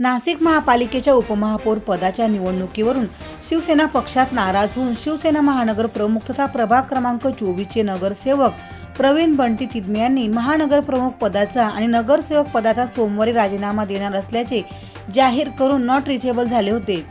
नाशिक महापालिकेच्या उपमहापौर पदाच्या निवडणुकीवरून शिवसेना पक्षात नाराज होऊन शिवसेना महानगर प्रमुख तथा प्रभाग क्रमांक चोवीसचे नगरसेवक प्रवीण बंटी तिदमे यांनी महानगर प्रमुख पदाचा आणि नगरसेवक पदाचा सोमवारी राजीनामा देणार असल्याचे जाहीर करून नॉट रिचेबल झाले होते.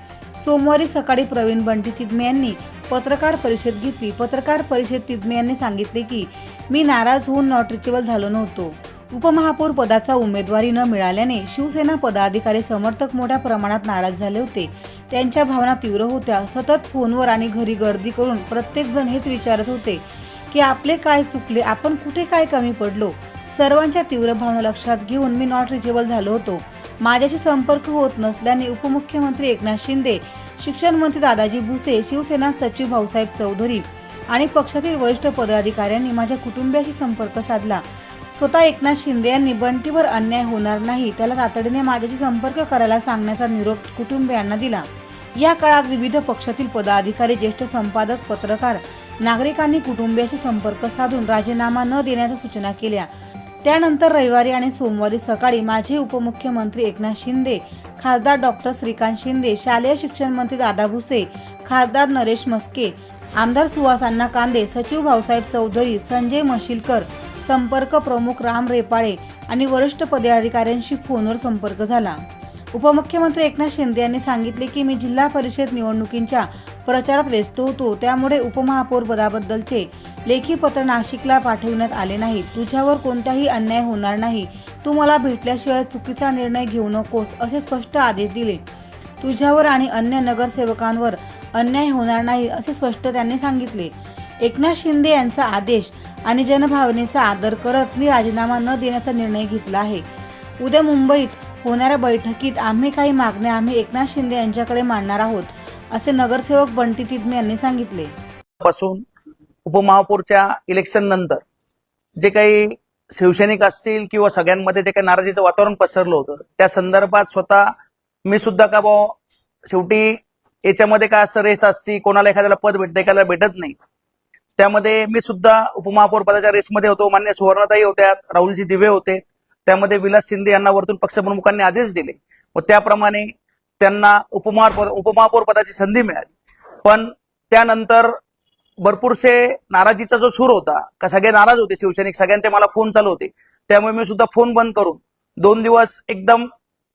सोमवारी सकाळी प्रवीण बंटी तिदमे यांनी पत्रकार परिषद घेतली. पत्रकार परिषद तिदमे यांनी सांगितले की मी नाराज होऊन नॉट रिचेबल झालो नव्हतो. उपमहापौर पदाचा उमेदवारी न मिळाल्याने शिवसेना पदाधिकारी समर्थक मोठ्या प्रमाणात नाराज झाले होते. त्यांच्या भावना तीव्र होत्या. सतत फोनवर आणि घरी गर्दी करून प्रत्येक जण हेच विचारत होते की आपले काय चुकले? आपण कुठे काय कमी पडलो? सर्वांच्या तीव्र भावना लक्षात घेऊन मी नॉट रिचेबल झालो होतो. माझ्याशी संपर्क होत नसल्याने उपमुख्यमंत्री एकनाथ शिंदे शिक्षण मंत्री दादाजी भुसे शिवसेना सचिव भाऊसाहेब चौधरी आणि पक्षातील वरिष्ठ पदाधिकाऱ्यांनी माझ्या कुटुंबियाशी संपर्क साधला. स्वतः एकनाथ शिंदे यांनी बंटीवर अन्याय होणार नाही त्याला तातडीने माझ्याशी संपर्क करायला सांगण्याचा निरोप कुटुंबियांना दिला. या काळात विविध पक्षातील पदाधिकारी ज्येष्ठ संपादक पत्रकार नागरिकांनी कुटुंबियाशी संपर्क साधून राजीनामा न देण्याच्या सूचना केल्या. त्यानंतर रविवारी आणि सोमवारी सकाळी माझे उपमुख्यमंत्री एकनाथ शिंदे खासदार डॉक्टर श्रीकांत शिंदे शालेय शिक्षण मंत्री दादा भुसे खासदार नरेश मस्के आमदार सुहास अण्णा कांदे सचिव भाऊसाहेब चौधरी संजय मशिलकर संपर्क प्रमुख राम रेपाळे आणि वरिष्ठ पदाधिकाऱ्यांशी फोनवर संपर्क झाला. उपमुख्यमंत्री एकनाथ शिंदे यांनी सांगितले की मी जिल्हा परिषद निवडणुकींच्या प्रचारात व्यस्त होतो त्यामुळे उपमहापौर पदाबद्दलचे लेखी पत्र नाशिकला पाठविण्यात आले नाही तुझ्यावर कोणताही अन्याय होणार नाही. तू मला भेटल्याशिवाय चुकीचा निर्णय घेऊ नकोस असे स्पष्ट आदेश दिले. तुझ्यावर आणि अन्य नगरसेवकांवर अन्याय होणार नाही असे स्पष्ट त्यांनी सांगितले. एकनाथ शिंदे यांचा आदेश आणि जनभावनेचा आदर करत मी राजीनामा न देण्याचा निर्णय घेतला आहे. उद्या मुंबईत होणाऱ्या बैठकीत आम्ही काही मागण्या आम्ही एकनाथ शिंदे यांच्याकडे मांडणार आहोत असे नगरसेवक बंटी तिदमे यांनी सांगितले. पासून उपमहापौरच्या इलेक्शन नंतर जे काही शिवसैनिक असतील किंवा सगळ्यांमध्ये जे काही नाराजीचं वातावरण पसरलं होतं त्या संदर्भात स्वतः मी सुद्धा का बा शेवटी याच्यामध्ये काय असं रेस असती कोणाला एखाद्याला पद भेटतं एखाद्याला भेटत नाही त्यामध्ये मी सुद्धा उपमहापौर पदाच्या रेसमध्ये होतो मान्य सुवर्णताई होत्या राहुलजी दिवे होते. त्यामध्ये विलास शिंदे यांना वरतून पक्षप्रमुखांनी आदेश दिले. व त्याप्रमाणे त्यांना उपमहापौर उपमहापौर पदाची संधी मिळाली. पण त्यानंतर भरपूरसे नाराजीचा जो सूर होता का सगळे नाराज होते शिवसैनिक सगळ्यांचे मला फोन चालू होते. त्यामुळे मी सुद्धा फोन बंद करून दोन दिवस एकदम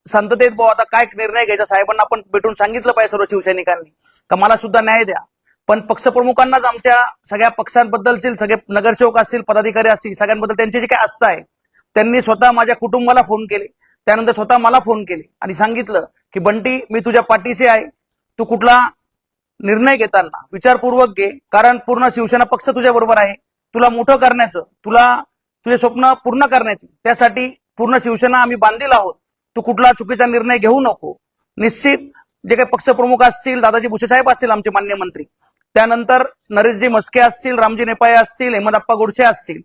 शांततेत भाऊ आता काय निर्णय घ्यायचा? साहेबांना आपण भेटून सांगितलं पाहिजे सर्व शिवसैनिकांनी. का मला सुद्धा न्याय द्या. पण पक्षप्रमुखांनाच आमच्या सगळ्या पक्षांबद्दलचे सगळे नगरसेवक असतील पदाधिकारी असतील सगळ्यांबद्दल त्यांची जी काय आस्था आहे त्यांनी स्वतः माझ्या कुटुंबाला फोन केले. त्यानंतर स्वतः मला फोन केले आणि सांगितलं की बंटी मी तुझ्या पाठीशी आहे. तू कुठला निर्णय घेताना विचारपूर्वक घे कारण पूर्ण शिवसेना पक्ष तुझ्या बरोबर आहे. तुला मोठं करण्याचं तुला तुझे स्वप्न पूर्ण करण्याचे त्यासाठी पूर्ण शिवसेना आम्ही बांधील आहोत. तू कुठला चुकीचा निर्णय घेऊ नको. निश्चित जे काही पक्षप्रमुख असतील दादाजी भुसे साहेब असतील आमचे मान्य मंत्री त्यानंतर नरेशजी मस्के असतील रामजी नेपाळे असतील हेमदप्पा गोडसे असतील.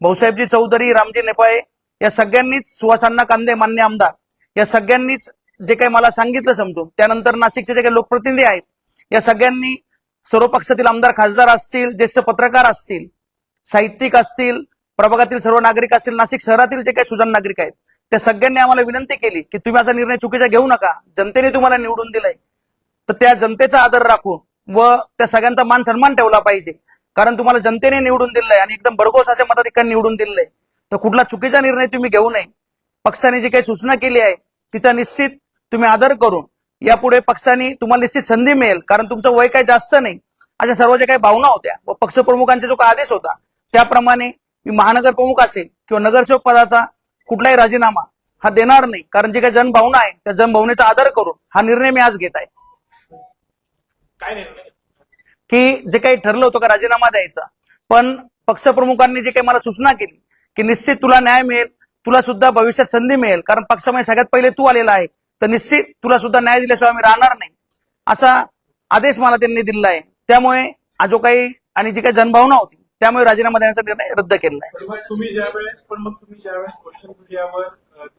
भाऊसाहेबजी चौधरी रामजी नेपाळे या सगळ्यांनीच सुहासांना कांदे मान्य आमदार. या सगळ्यांनीच जे काही मला सांगितलं समजून त्यानंतर नाशिकचे जे काही लोकप्रतिनिधी आहेत या सगळ्यांनी सर्व पक्षातील आमदार खासदार असतील ज्येष्ठ पत्रकार असतील साहित्यिक असतील प्रभागातील सर्व नागरिक असतील नाशिक शहरातील जे काही सुजाण नागरिक आहेत त्या सगळ्यांनी आम्हाला विनंती केली की तुम्ही असा निर्णय चुकीचा घेऊ नका. जनतेने तुम्हाला निवडून दिलंय. तर त्या जनतेचा आदर राखून व त्या सगळ्यांचा मान सन्मान ठेवला पाहिजे. कारण तुम्हाला जनतेने निवडून दिलंय आणि एकदम भरघोस असे मताधिकांनी निवडून दिलंय. तर कुठला चुकीचा निर्णय तुम्ही घेऊ नये. पक्षाने जी काही सूचना केली आहे तिचा निश्चित तुम्ही आदर करून यापुढे पक्षाने तुम्हाला निश्चित संधी मिळेल. कारण तुमचं वय काही जास्त नाही. अशा सर्व ज्या काही भावना होत्या व पक्षप्रमुखांचा जो काही आदेश होता त्याप्रमाणे मी महानगर प्रमुख असेल किंवा नगरसेवक पदाचा कुठलाही राजीनामा हा देणार नाही. कारण जे काही जनभावना आहे त्या जनभावनेचा आदर करून हा निर्णय मी आज घेत आहे. काय निर्णय की जे काही ठरलं होतं का राजीनामा द्यायचा. पण पक्षप्रमुखांनी जे काही मला सूचना केली की निश्चित तुला न्याय मिळेल तुला सुद्धा भविष्यात संधी मिळेल कारण पक्षामध्ये सगळ्यात पहिले तू आलेला आहे तर निश्चित तुला सुद्धा न्याय दिल्याशिवाय आम्ही राहणार नाही. असा आदेश मला त्यांनी दिला आहे. त्यामुळे हा जो काही आणि जी काही जनभावना होती त्यामुळे राजीनामा देण्याचा निर्णय रद्द केलेला आहे. तुम्ही ज्या वेळेस पण मग तुम्ही ज्या वेळेस सोशल मीडियावर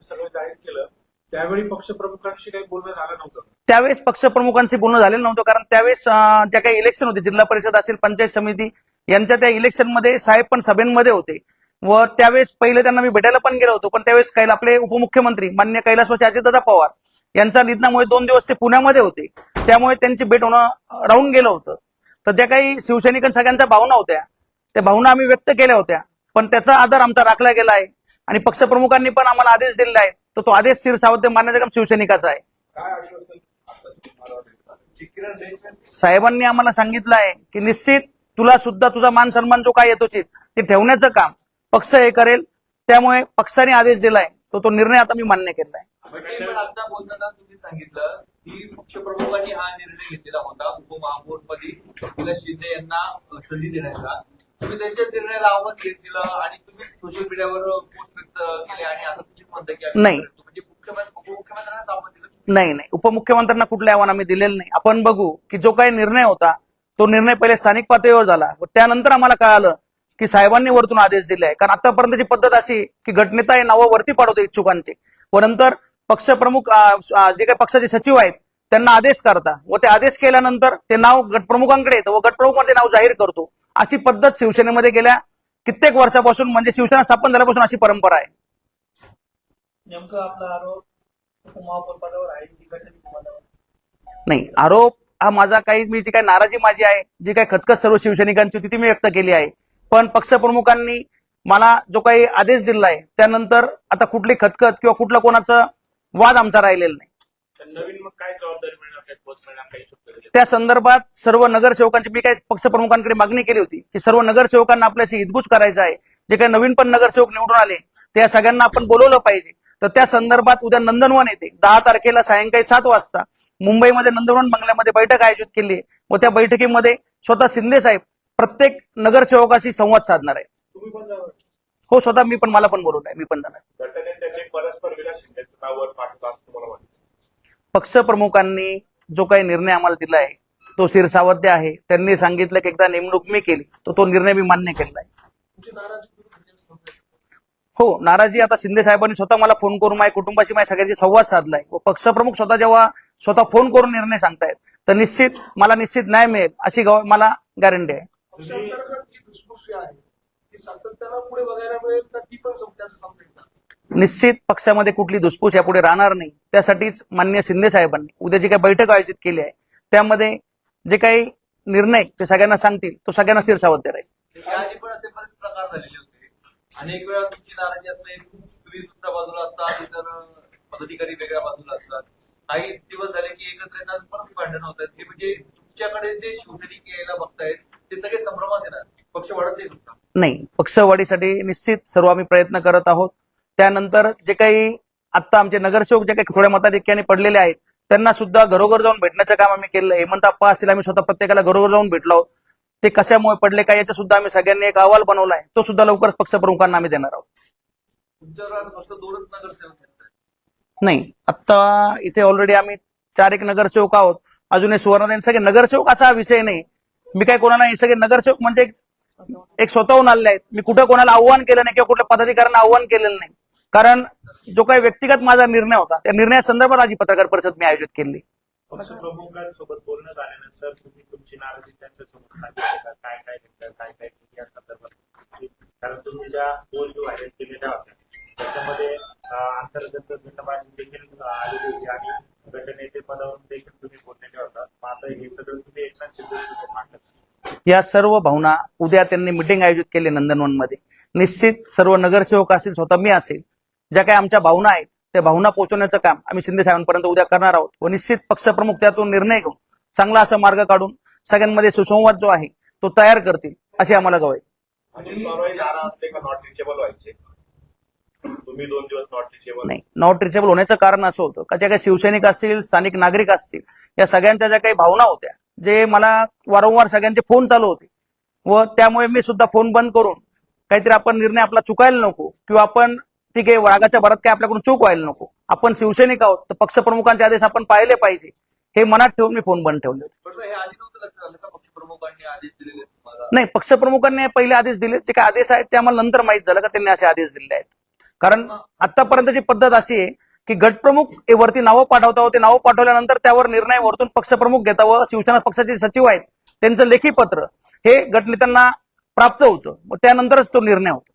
सगळं जाहीर केलं त्यावेळी पक्षप्रमुखांशी काही बोलणं झालं नव्हतं. त्यावेळेस पक्षप्रमुखांशी बोलणं झालेलं नव्हतं कारण त्यावेळेस ज्या काही इलेक्शन होते जिल्हा परिषद असेल पंचायत समिती यांच्या त्या इलेक्शनमध्ये साहेब पण सभेमध्ये होते. व त्यावेळेस पहिले त्यांना मी भेटायला पण गेलो होतो पण त्यावेळेस काही आपले उपमुख्यमंत्री मान्य कैलासवासी अजितदादा पवार यांच्या निधनामुळे दोन दिवस ते पुण्यामध्ये होते. त्यामुळे त्यांची भेट होणं राहून गेलं होतं. तर ज्या काही शिवसैनिकां सगळ्यांच्या भावना होत्या त्या भावना आम्ही व्यक्त केल्या होत्या. पण त्याचा आधार आमचा राखला गेला आहे. आणि पक्षप्रमुखांनी पण आम्हाला आदेश दिलेला आहे तर तो आदेश शिरसावत मानण्याचं काम शिवसैनिकाचा आहे. साहेबांनी आम्हाला सांगितलं आहे की निश्चित तुला सुद्धा तुझा मान सन्मान जो काय येतोच ते ठेवण्याचं काम पक्ष हे करेल. त्यामुळे पक्षाने आदेश दिलाय. तो तो निर्णय आता मी मान्य केलाय. बोलताना तुम्ही सांगितलं की पक्षप्रमुखांनी हा निर्णय घेतलेला होता. उपमहापौर पदी निलेश शिंदे यांना संधी देण्याचा. तुम्ही त्यांच्याच निर्णयाला आव्हान देत दिलं आणि तुम्ही सोशल मीडियावर पोस्ट केले आणि आता तुमची आम्ही नाही. म्हणजे आव्हान दिलं नाही नाही. उपमुख्यमंत्र्यांना कुठले आव्हान आम्ही दिलेलं नाही. आपण बघू की जो काही निर्णय होता तो निर्णय पहिले स्थानिक पातळीवर झाला व त्यानंतर आम्हाला कळालं की साहेबांनी वरतून आदेश दिले आहे कारण आतापर्यंतची पद्धत अशी की गटनेता हे नावं वरती पाडवतो इच्छुकांचे. व नंतर पक्षप्रमुख जे काही पक्षाचे सचिव आहेत त्यांना आदेश करता. व ते आदेश केल्यानंतर ते नाव गटप्रमुखांकडे येतं व गटप्रमुख ते नाव जाहीर करतो. अशी पद्धत शिवसेनेमध्ये गेल्या कित्येक वर्षापासून म्हणजे शिवसेना स्थापन झाल्यापासून अशी परंपरा आहे. नेमकं आपला आरोप उपमहापौर पदावर आहे की गटनेते पदावर नाही आरोप हा माझा काही मी जी काही नाराजी माझी आहे जी काही खतखत सर्व शिवसैनिकांची होती ती मी व्यक्त केली आहे. पण पक्षप्रमुखांनी मला जो काही आदेश दिला आहे त्यानंतर आता कुठली खतखत किंवा कुठला कोणाचा वाद आमचा राहिलेला नाही. तर नवीन मग काय जबाबदारी मिळणार? त्या संदर्भात सर्व नगरसेवकांची मी काही पक्षप्रमुखांकडे मागणी केली होती की सर्व नगरसेवकांना आपल्याशी हितगुज करायचं आहे. जे काही नवीन पण नगरसेवक निवडून आले त्या सगळ्यांना आपण बोलवलं पाहिजे. तर त्या संदर्भात उद्या नंदनवन येते. दहा तारखेला सायंकाळी सात वाजता मुंबईमध्ये नंदनवन बंगल्यामध्ये बैठक आयोजित केली आहे. व त्या बैठकीमध्ये स्वतः शिंदे साहेब प्रत्येक नगरसेवकाशी संवाद साधणार आहे हो स्वतः मी पण मला पण बोलवलं आहे. मी पण जाणार गटनेत्यांनी परस्पर जो काही निर्णय आम्हाला दिला आहे तो शिरसावध्य आहे. त्यांनी सांगितलं की एकदा नेमणूक मी केली तर तो निर्णय मी मान्य केला आहे. हो नाराजी आता शिंदे साहेबांनी स्वतः मला फोन करून माझ्या कुटुंबाशी माझ्या सगळ्यांशी संवाद साधलाय. व पक्षप्रमुख स्वतः जेव्हा स्वतः फोन करून निर्णय सांगतायत तर निश्चित मला निश्चित न्याय मिळेल अशी मला गॅरंटी आहे. सातत्याला पुढे बघायला मिळेल तर ती पण निश्चित पक्षामध्ये कुठली धुसफूस यापुढे राहणार नाही. त्यासाठीच मान्य शिंदे साहेबांनी उद्या जी काही बैठक आयोजित केली आहे त्यामध्ये जे काही निर्णय ते सगळ्यांना सांगतील तो सगळ्यांना स्थिरसावध्य राहील याआधी पण असे बरेच प्रकार झालेले होते. अनेक वेळा तुमची नाराजी असते तुम्ही दुसऱ्या बाजूला असतात इतर पदाधिकारी वेगळ्या बाजूला असतात. काही दिवस झाले की एकत्र येतात परत भांडण होत आहेत. ते म्हणजे तुमच्याकडे जे शिवसैनिक यायला बघतायत ते सगळे संभ्रमात येणार पक्ष वाढत नाही नाही पक्षवाढीसाठी निश्चित सर्व आम्ही प्रयत्न करत आहोत. त्यानंतर जे काही आता आमचे नगरसेवक जे काही थोड्या मताधिक्याने पडलेले आहेत त्यांना सुद्धा घरोघर जाऊन भेटण्याचं काम आम्ही केलं हेमंत आप्पा असतील आम्ही स्वतः प्रत्येकाला घरोघर जाऊन भेटलो आहोत. ते कशामुळे पडले काय याचा सुद्धा आम्ही सगळ्यांनी एक अहवाल बनवलाय. तो सुद्धा लवकरच पक्षप्रमुखांना आम्ही देणार आहोत. नाही आता इथे ऑलरेडी आम्ही चार एक नगरसेवक आहोत. अजून हे सुवर्णदेन सगळे नगरसेवक असा विषय नाही. मी काय कोणाला हे सगळे नगरसेवक म्हणजे एक- एक स्वतःहून आलेले आहेत. मी कुठं कोणाला आव्हान केलं नाही किंवा कुठल्या पदाधिकाऱ्यांना आव्हान केलेलं नाही. कारण जो काही व्यक्तिगत माझा निर्णय होता त्या निर्णयासंदर्भात आज ही पत्रकार परिषद मी आयोजित केली. पक्षप्रमुखांसोबत बोलणं झाल्यानंतर तुम्ही तुमची नाराजी त्यांच्यासमोर सांगितली का? काय काय घेतलं काय काय केलं या संदर्भात? कारण तुम्ही ज्या पोस्ट व्हायरल केलेल्या होत्या त्याच्यामध्ये अं, अंतर्गत गटबाजी देखील आलेली होती आणि गटनेते पदावरून देखील तुम्ही बोललेले होता. मग आता हे सगळं तुम्ही एकनाथ शिंदे मांडत या सर्व भावना उद्या त्यांनी मिटिंग आयोजित केली नंदनवनमध्ये. निश्चित सर्व नगरसेवक असतील स्वतः मी असेल ज्या काही आमच्या भावना आहेत त्या भावना पोहोचवण्याचं काम आम्ही शिंदे साहेबांपर्यंत उद्या करणार आहोत. व निश्चित पक्षप्रमुख त्यातून निर्णय घेऊन चांगला असा मार्ग काढून सगळ्यांमध्ये सुसंवाद जो आहे तो तयार करतील अशी आम्हाला गवय नाही नॉट रिचेबल होण्याचं कारण असं होतं का? ज्या काही शिवसैनिक असतील स्थानिक नागरिक असतील या सगळ्यांच्या ज्या काही भावना होत्या जे मला वारंवार सगळ्यांचे फोन चालू होते व त्यामुळे मी सुद्धा फोन बंद करून काहीतरी आपण निर्णय आपला चुकायला नको किंवा आपण ठीक आहे वाघाच्या भरात काय आपल्याकडून चूक व्हायला नको. आपण शिवसैनिक आहोत तर पक्षप्रमुखांचे आदेश आपण पाहिले पाहिजे. हे मनात ठेवून मी फोन बंद ठेवले होते. हे नाही पक्षप्रमुखांनी पहिले आदेश दिले. जे काही आदेश आहेत ते आम्हाला नंतर माहीत झालं का त्यांनी असे आदेश दिले आहेत. कारण आतापर्यंतची पद्धत अशी आहे की गटप्रमुख हे वरती नावं पाठवता ते नावं पाठवल्यानंतर त्यावर निर्णय वरतून पक्षप्रमुख घेता व शिवसेना पक्षाचे सचिव आहेत त्यांचं लेखी पत्र हे गटनेत्यांना प्राप्त होतं. त्यानंतरच तो निर्णय होतो.